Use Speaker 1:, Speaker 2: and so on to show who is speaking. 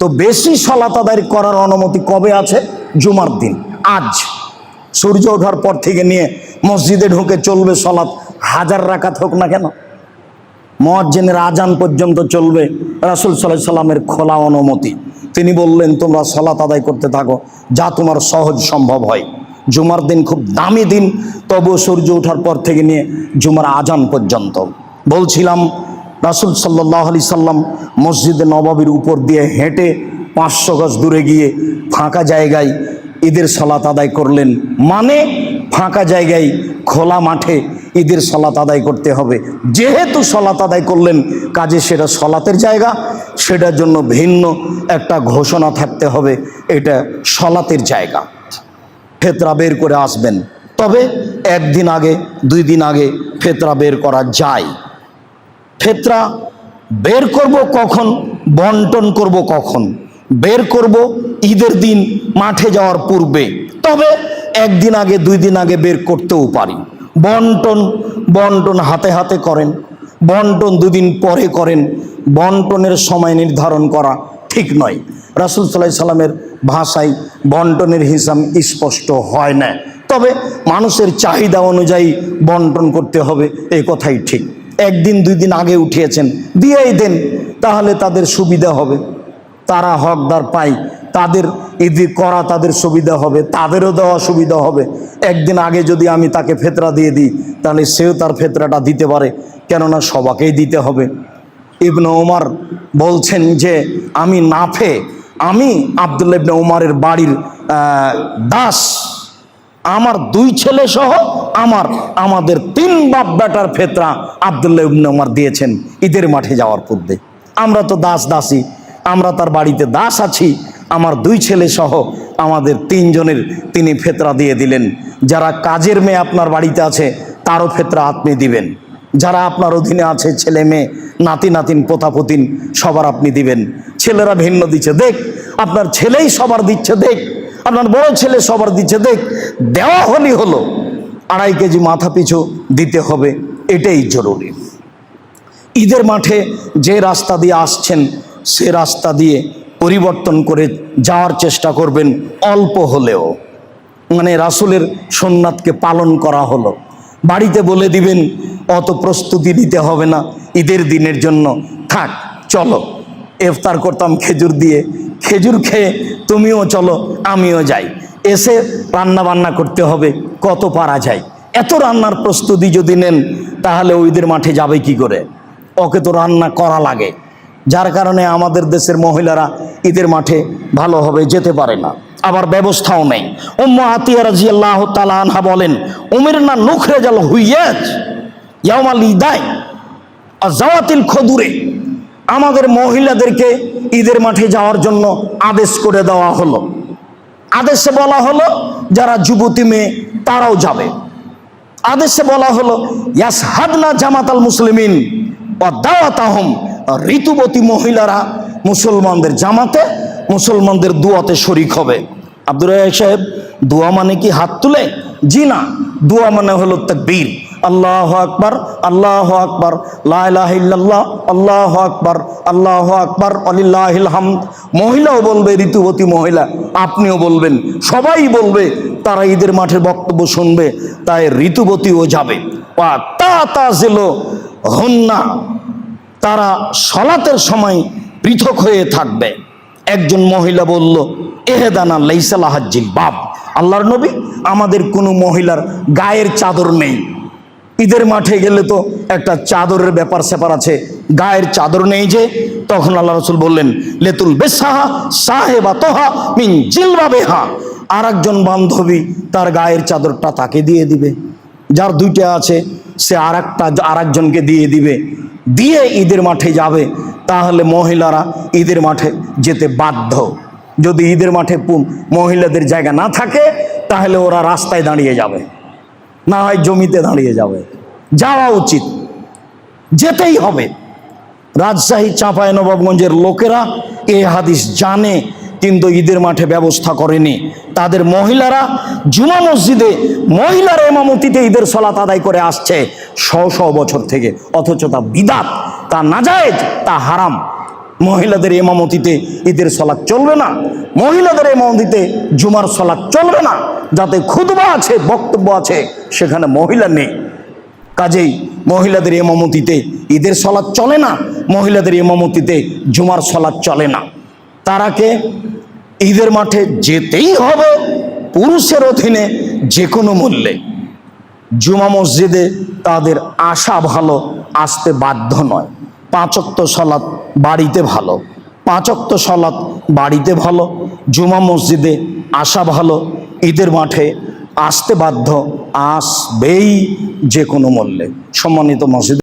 Speaker 1: তো বেশি সলাত আদায় করার অনুমতি কবে আছে? জুমার দিন। আজ। সূর্য ওঠার পর থেকে নিয়ে মসজিদে ঢুকে চলবে সলাৎ। হাজার রাকাত হোক না কেন? মজ্জেনের আজান পর্যন্ত চলবে রাসুল সাল্লাহ সাল্লামের খোলা অনুমতি। তিনি বললেন, তোমরা সলাত আদায় করতে থাকো, যা তোমার সহজ সম্ভব হয়। জুমার দিন খুব দামি দিন তবু সূর্য ওঠার পর থেকে নিয়ে জুমার আজান পর্যন্ত। বলছিলাম রাসুল সাল্লাহ আলি সাল্লাম মসজিদে নবাবির উপর দিয়ে হেঁটে পাঁচশো গজ দূরে গিয়ে ফাঁকা জায়গায় ঈদের সলাত আদায় করলেন। মানে ফাঁকা জায়গায় খোলা মাঠে ঈদের সলাত আদায় করতে হবে। যেহেতু সলাত আদায় করলেন, কাজে সেটা সলাতের জায়গা, সেটার জন্য ভিন্ন একটা ঘোষণা থাকতে হবে। এটা সলাতের জায়গা। ফেতরা বের করে আসবেন। তবে একদিন আগে, দুই দিন আগে ফেতরা বের করা যায়। ফেতরা, বের করব কখন, বন্টন করব কখন? বের করব ঈদের দিন মাঠে যাওয়ার পূর্বে। তবে একদিন আগে, দুই দিন আগে বের করতেও পারি। বন্টন বন্টন হাতে হাতে করেন। বন্টন দুদিন পরে করেন। বন্টনের সময় নির্ধারণ করা ঠিক নয়। রাসুল সাল্লাহ সাল্লামের ভাষায় বন্টনের হিসাব স্পষ্ট হয় না। তবে মানুষের চাহিদা অনুযায়ী বন্টন করতে হবে এই কথাই ঠিক। একদিন, দুই দিন আগে উঠিয়েছেন। দিয়েই দেন, তাহলে তাদের সুবিধা হবে। তারা হকদার পায়। তাদের ইদি করা তাদের সুবিধা হবে, তাদেরও দেওয়া সুবিধা হবে। একদিন আগে যদি আমি তাকে ফেতরা দিয়ে দিই, তাহলে সেও তার ফেতরাটা দিতে পারে। কেননা সবাকেই দিতে হবে। ইবনে ওমর বলছেন যে, আমি নাফে, আমি আবদুল্লা ইবনে ওমরের বাড়ির দাস। আমার দুই ছেলে সহ আমার, আমাদের তিন বাপ বেটার ফেতরা আবদুল্লাহ ইবনে ওমর দিয়েছেন ঈদের মাঠে যাওয়ার পূর্বে। আমরা তো দাস দাসী, আমরা তার বাড়িতে দাস আছি, আমার দুই ছেলে সহ আমাদের তিনজনের তিনি ফেতরা দিয়ে দিলেন। যারা কাজের মেয়ে আপনার বাড়িতে আছে, তারও ফেতরা আপনি দিবেন। যারা আপনার অধীনে আছে, ছেলে মেয়ে, নাতি নাতিন, পোতাপতিন, সবার আপনি দিবেন। ছেলেরা ভিন্ন দিচ্ছে। দেখ, আপনার ছেলেই সবার দিচ্ছে, দেখ। আপনার বড় ছেলে সবার দিচ্ছে, দেখ দেওয়া হলেই হলো, আড়াই কেজি মাথা পিছু দিতে হবে, এটাই জরুরি। ঈদের মাঠে যে রাস্তা দিয়ে আসছেন, সে রাস্তা দিয়ে পরিবর্তন করে যাওয়ার চেষ্টা করবেন, অল্প হলেও। মানে রাসুলের সোননাথকে পালন করা হলো। বাড়িতে বলে দিবেন, অত প্রস্তুতি নিতে হবে না, ঈদের দিনের জন্য থাক, চলো। ইফতার করতাম খেজুর দিয়ে খেজুর খেয়ে তুমিও চলো, আমিও যাই। এসে রান্না বান্না করতে হবে, কত পারা যায়? এত রান্নার প্রস্তুতি যদি নেন, তাহলে ওই ঈদের মাঠে যাবে কি করে? ওকে তো রান্না করা লাগে। যার কারণে আমাদের দেশের মহিলারা ঈদের মাঠে ভালোভাবে যেতে পারে না। আবার ব্যবস্থাও নেই। উম্মা আতিয়া রাজি আল্লাহ আনহা বলেন, উমের না নুখরে জাল হুইয়াজ ইয়ামাল ইদায় আর জাওয়াতিল খদুরে। আমাদের মহিলাদেরকে ঈদের মাঠে যাওয়ার জন্য আদেশ করে দেওয়া হলো। আদেশে বলা হলো, যারা যুবতী মেয়ে, তারাও যাবে। আদেশে বলা হলো ইয়াস হাদনা জামাতাল মুসলিমিন ও দাওয়াত আহম ঋতুবতী মহিলারা মুসলমানদের জামাতে, মুসলমানদের দুয়াতে শরিক হবে। আব্দুর সাহেব, দোয়া মানে কি হাত তুলে? জি না, দোয়া মানে হলো তাকবীর। আল্লাহ আকবার, আল্লাহ আকবর লাহ আল্লাহ আকবর আল্লাহ আকবর আলিল্লাহিল হামদ। মহিলাও বলবে, ঋতুবতী মহিলা, আপনিও বলবেন, সবাই বলবে, তারা ঈদের মাঠের বক্তব্য শুনবে, তাই ঋতুবতীও যাবে। তা তা হন্না। তারা সলাতের সময় পৃথক হয়ে থাকবে। একজন মহিলা বলল, এহেদানা লাইসালাহাজিল বাপ আল্লাহর নবী, আমাদের কোনো মহিলার গায়ের চাদর নেই। ঈদের মাঠে গেলে তো একটা চাদরের ব্যাপার স্যাপার আছে। গায়ের চাদর নেই যে। তখন আল্লাহ রসুল বললেন, লেতুল বেসাহা সাহেবা তোহা মিন জিলবা বেহা। আর একজন বান্ধবী তার গায়ের চাদরটা তাকে দিয়ে দিবে। যার দুইটা আছে, সে আর একটা আর দিয়ে দিবে। দিয়ে ঈদের মাঠে যাবে। তাহলে মহিলারা ঈদের মাঠে যেতে বাধ্য। যদি ঈদের মাঠে মহিলাদের জায়গা না থাকে, তাহলে ওরা রাস্তায় দাঁড়িয়ে যাবে। না হয় জমিতে দাঁড়িয়ে যাবে। যাওয়া উচিত। যেতেই হবে। রাজশাহী, চাঁপাই, নবাবগঞ্জের লোকেরা এ হাদিস জানে, কিন্তু ঈদের মাঠে ব্যবস্থা করেনি। তাদের মহিলারা জুমা মসজিদে মহিলার এমামতিতে ঈদের সলাত আদায় করে আসছে শ শ বছর থেকে। অথচ তা বিদাত, তা নাজায়েজ, তা হারাম। মহিলাদের এমামতিতে ঈদের সলাৎ চলবে না। মহিলাদের এমামতিতে জুমার সলাৎ চলবে না। যাতে খুদবা আছে, বক্তব্য আছে। সেখানে মহিলা নেই। কাজেই মহিলাদের এমামতিতে ঈদের সলাৎ চলে না, মহিলাদের এমামতিতে জুমার সলাৎ চলে না। তারাকে ঈদের মাঠে যেতেই হবে, পুরুষের অধীনে যে কোনো মূল্যে। জুমা মসজিদে তাদের আশা ভালো, আসতে বাধ্য নয়। পাঁচক্ত সলাৎ বাড়িতে ভালো, পাঁচক্ত সলাৎ বাড়িতে ভালো, জুমা মসজিদে আসা ভালো, ঈদের মাঠে আসতে বাধ্য আসবেই যে কোনো মূল্যে। সম্মানিত মসজিদ